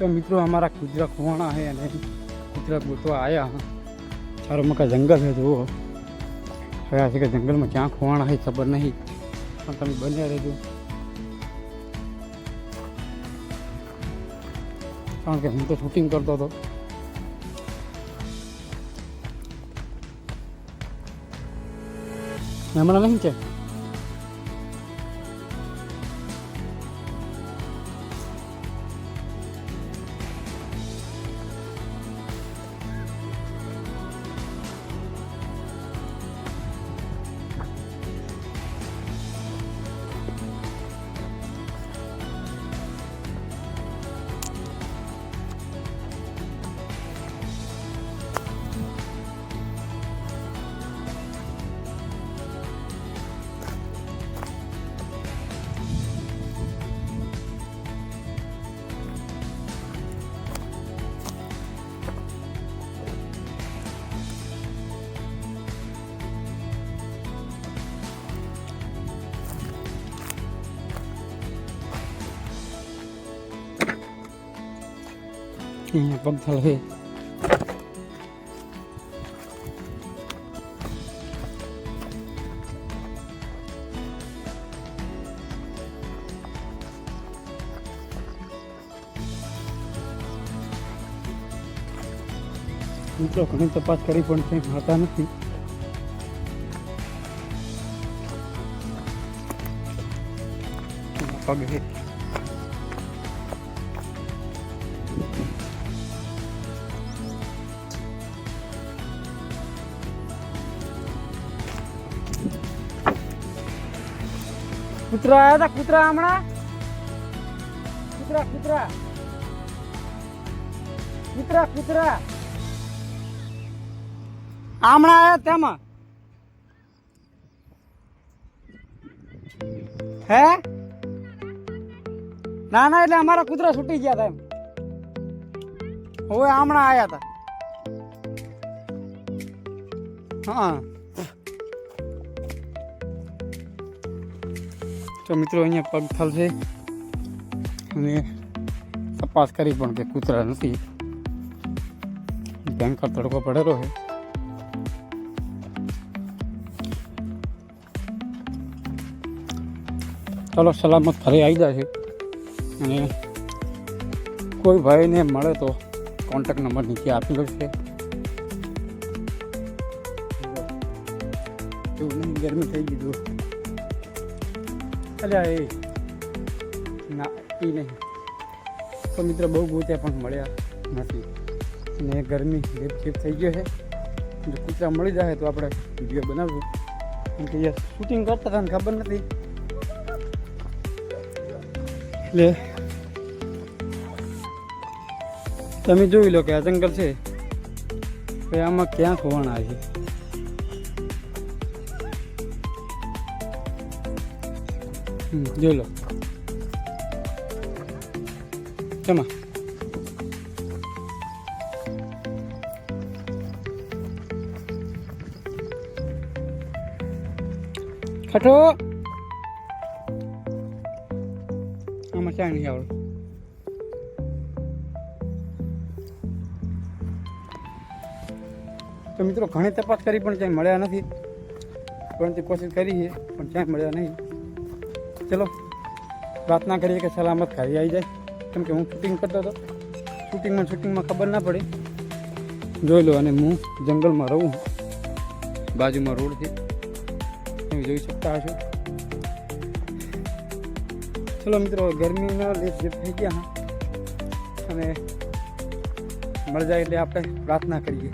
તો મિત્રો અમારા કૂતરા ખોવાણા છે અને કુદરા ગોતવા આવ્યા ચારો મકા જંગલ છે જુઓ. હવે છે કે જંગલમાં ક્યાં ખોવાણા છે ખબર નહીં. પણ તમે બન્યા રહેજો. કારણ કે હું તો શૂટિંગ કરતો હતો. હમણાં નહીં છે? અહીંયા પગથલ છે મિત્રો ઘણી તપાસ કરી પણ કંઈ મળતા નથી. પગ કૂતરા આવ્યા હતા કૂતરા હમણાં? કૂતરા કૂતરા. કૂતરા કૂતરા. હમણાં આવ્યા તેમાં. હે? ના ના, એટલે અમારા કૂતરા છૂટી ગયા હતા એમ. હવે હમણાં આવ્યા હતા હા. તો મિત્રો અહીંયા પગથલ છે અને તપાસ કરી પણ કે કૂતરા નથી. ભયંકર તડકો પડેલો છે. ચાલો, સલામત ઘરે આવી જાય છે. અને કોઈ ભાઈને મળે તો કોન્ટેક નંબર નીચે આપેલો છે એવું ગરમી થઈ ગઈ અલ્યા, એ ના, એ નહીં. તો મિત્ર બહુ ગોત્યા પણ મળ્યા નથી. ને ગરમી લેપ ચેપ થઈ ગયો છે. જો કૂતરા મળી જાય તો આપણે વીડિયો બનાવશું કેમ કે યાર શૂટિંગ કરતા હતા ને ખબર નથી. એટલે તમે જોઈ લો કે આ જંગલ છે. આમાં ક્યાં ખોવાણા છે. જોઈ લો. શેમાં ખટો. આમાં ક્યાં નહીં આવડે. તો મિત્રો, ઘણી તપાસ કરી પણ ક્યાંય મળ્યા નથી. પરંતુ કોશિશ કરી છે, પણ ક્યાંય મળ્યા નહીં. ચલો પ્રાર્થના કરીએ કે સલામત ઘરે આવી જાય. કેમ કે હું શૂટિંગ કરતો હતો. શૂટિંગમાં શૂટિંગમાં ખબર ના પડી. જોઈ લો, અને હું જંગલમાં રહું બાજુમાં રોડ છે. તમે જોઈ શકતા હશો. ચલો મિત્રો, ગરમીના લેપ જે થઈ ગયા અને મળી જાય એટલે આપણે પ્રાર્થના કરીએ.